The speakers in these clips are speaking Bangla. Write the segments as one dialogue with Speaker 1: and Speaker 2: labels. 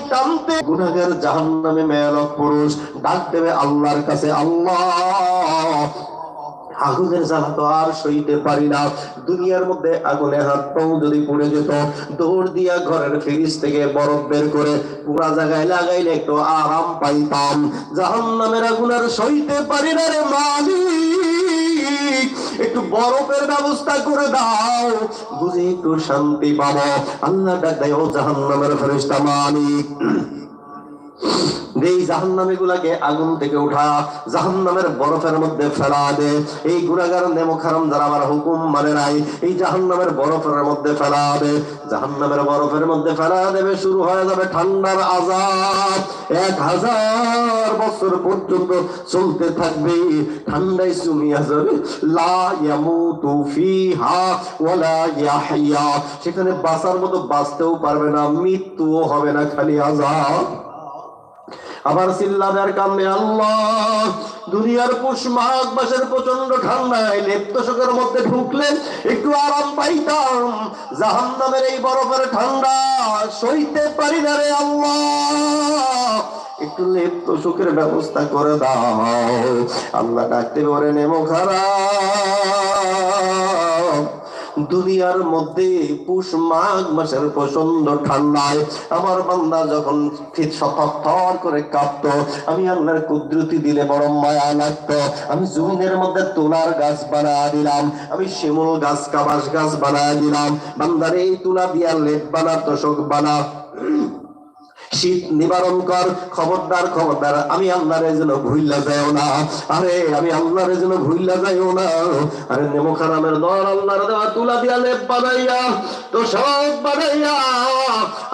Speaker 1: টানতে গুনাগার জাহান্নামে মেয়ালক পুরুষ, ডাক দেবে আল্লাহর কাছে, আল্লাহ! আগুনের জ্বালা তো আর সইতে পারি না। দুনিয়ার মধ্যে আগুনে হাত পাও যদি পড়ে যেত, দৌড় দিয়া ঘরের ফ্রিজ থেকে বরফ বের করে পুরা জায়গায় লাগাইলে একটু আরাম পাইতাম। জাহান নামের আগুন আর সইতে পারি না রে মালিক। একটু বরফের ব্যবস্থা করে দাও। বুঝি একটু শান্তি পাবো। আল্লাহ ডাক দেয়, ও জাহান নামের ফেরিস্তা মালিক। এই জাহান্নামী গুলাকে আগুন থেকে উঠা, জাহান্নামের বরফের মধ্যে ফেলা দে। এই গুণাগার নেমো খারাম যারা আমার হুকুম মানে নাই, এই জাহান্নামের বরফের মধ্যে ফেলা দে। জাহান্নামের বরফের মধ্যে ফেলা দেবে, শুরু হয়ে যাবে ঠান্ডার আজাব। এক হাজার বছর পর্যন্ত চলতে থাকবে। ঠান্ডায় সুমিয়া যাবে লা ইয়ামুতু ফিহা ওয়ালা ইয়াহইয়া। সেখানে বাঁচার মতো বাঁচতেও পারবে না, মৃত্যুও হবে না খালি আজাব। আবার চিল্লাবে আর কান্দে আল্লাহ। দুনিয়ার পুষ মাঘ মাসের প্রচণ্ড ঠান্ডায় লেপ্ত শোকের মধ্যে ঢুকলেন। একটু আরাম পাইতাম। জাহান নামের এই বরফের ঠান্ডা সইতে পারি না রে আল্লাহ। একটু লেপ্ত সুখের ব্যবস্থা করে দাও। আল্লাহ ডাকতে পারে নেমো খারাপ দুনিয়ার মধ্যে পুষ মাঘ মাসের প্রচণ্ড ঠান্ডায়, আমার বান্দা যখন থর করে কাঁপত, আমি আল্লাহর কুদরতি দিলে বড় মায়া লাগতো। আমি জমিনের মধ্যে তুলার গাছ বানা দিলাম, আমি শিমুল গাছ, কাবাস গাছ বানা দিলাম। বান্দার এই তুলা দিয়া লেপ বানা, তোষক বানা। শীত নিবারণ কর, খবরদার খবরদার। আমি আল্লাহর যেন ভুইলা যাইও না। আরে, আমি আল্লাহর যেন ভুইলা যাইও না। আরে নেমো খারামের দর আল্লাহর দেওয়া তুলা দিয়া লেপ বানাইয়া তো সব বানাইয়া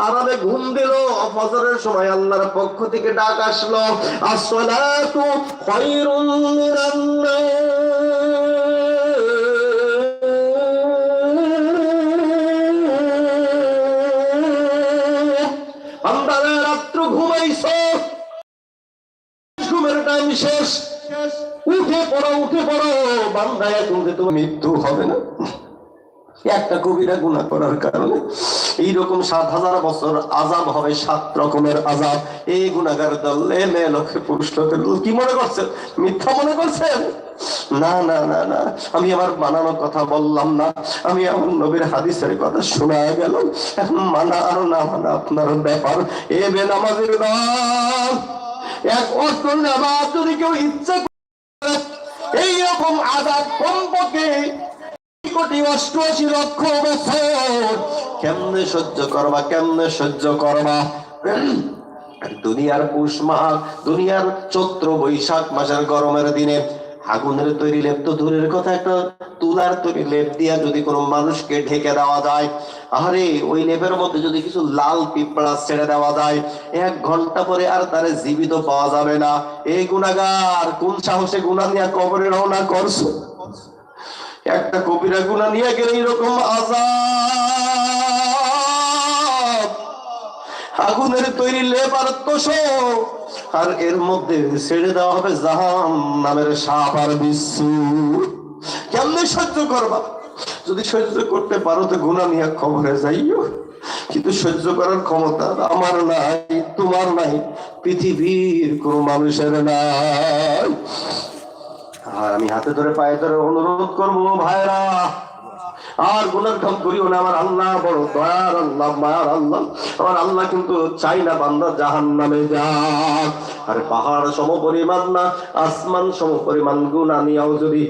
Speaker 1: আরামে ঘুম দিল। ফজরের সময় আল্লাহর পক্ষ থেকে ডাক আসলো, আসসালাতু খায়রুম মিনান বান্দারা টাইম শেষ। উঠে পড়ো উঠে পড়ো। বান্দা এখন যে তোমার মৃত্যু হবে না। একটা কবিরা গুণা করার কারণে এইরকম সাত হাজার বছর আজাব হবে, সাত রকমের আজাব এই গুণাগার দল মেয়ে লক্ষ্যে পুরুষ কি মনে করছেন? মিথ্যা মনে করছেন? না না না না। আমি আমার বানানোর কথা বললাম না। আমি আমার নবীর হাদিসের কথা শোনা গেল। মানা আর না মানা আপনার ব্যাপার। এ বেনামাজের দল। এইরকম কমপক্ষে কোটি অষ্টআশি লক্ষ বছর কেমনে সহ্য করবা, কেমনে সহ্য করবা? দুনিয়ার পুষ মাস দুনিয়ার চৈত্র বৈশাখ মাসের গরমের দিনে আগুনের তৈরি লেপ তো দূরের কথা একটা তুলার তৈরি লেপ দিয়া যদি কোনো মানুষকে ঢেকে দেওয়া যায় আরে ওই লেপের মধ্যে যদি কিছু লাল পিঁপড়া ছেড়ে দেওয়া যায়, এক ঘণ্টা পরে আর তারে জীবিত পাওয়া যাবে না। এই গুণাগার কোন সাহসে গুণা নিয়ে কবরে রওনা করছ? একটা কবিরা গুণা নিয়ে গেলে এরকম আজাব আগুনের তৈরি লেবার তোষক আর এর মধ্যে ছেড়ে দেওয়া হবে জাহান নামের সাপ আর বিশ্বু। কেমনে সহ্য করবা। যদি সহ্য করতে পারো তো গুণা নিয়ে খবরে যাইও। কিন্তু সহ্য করার ক্ষমতা আমার নাই, তোমার নাই, পৃথিবীর কোন মানুষের নাই। আর আমি হাতে ধরে পায়ে ধরে অনুরোধ করব ভাইরা আর গুণের কাম করিও না, আমার আল্লাহ বড় দয়ার আল্লাহ, মায়ার আল্লাহ। আমার আল্লাহ কিন্তু চাই না বান্দা জাহান নামে যাক। আর পাহাড় সম পরিমাণ না, আসমান সম পরিমাণ গুণা নিয়েও যদি